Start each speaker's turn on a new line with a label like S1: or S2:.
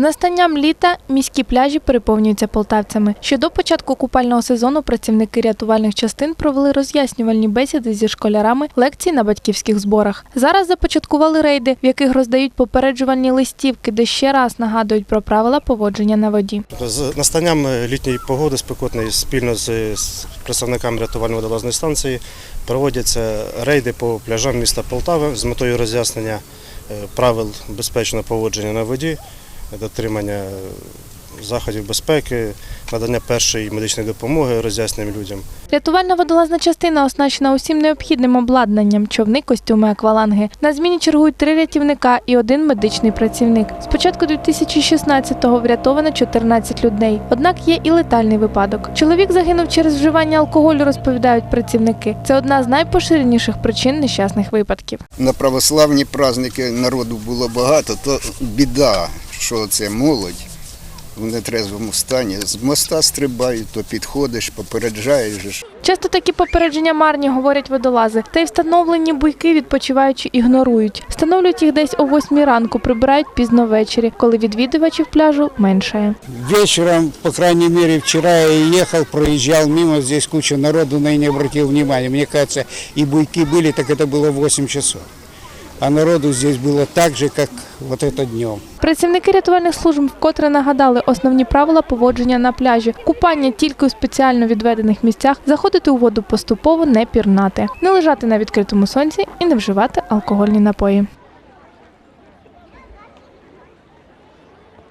S1: настанням літа міські пляжі переповнюються полтавцями. Ще до початку купального сезону працівники рятувальних частин провели роз'яснювальні бесіди зі школярами, лекції на батьківських зборах. Зараз започаткували рейди, в яких роздають попереджувальні листівки, де ще раз нагадують про правила поводження на воді.
S2: З настанням літньої погоди спекотної спільно з представниками рятувально-водолазної станції проводяться рейди по пляжам міста Полтави з метою роз'яснення е, правил безпечного поводження на воді, дотримання заходів безпеки, надання першої медичної допомоги роз'ясненням людям.
S1: Рятувальна водолазна частина оснащена усім необхідним обладнанням, човни, костюми, акваланги. На зміні чергують три рятівника і один медичний працівник. З початку 2016-го врятовано 14 людей. Однак є і летальний випадок. Чоловік загинув через вживання алкоголю, розповідають працівники. Це одна з найпоширеніших причин нещасних випадків.
S3: На православні праздники народу було багато, то біда, що це молодь в нетрезвому стані. З моста стрибають, то підходиш, попереджаєш. же ж.
S1: Часто такі попередження марні, говорять водолази, та й встановлені буйки відпочиваючи ігнорують. Встановлюють їх десь о 8 ранку, прибирають пізно ввечері, коли відвідувачів пляжу меншає.
S4: Вечером, по крайней мере, вчера я ехал, проезжал мимо, здесь куча народу, но я не обратил внимания. Мне кажется, и буйки были, так это было в 8 часов. А народу здесь было так же, как вот это днем.
S1: Працівники рятувальних служб вкотре нагадали основні правила поводження на пляжі: купання тільки у спеціально відведених місцях, заходити у воду поступово, не пірнати, не лежати на відкритому сонці і не вживати алкогольні напої.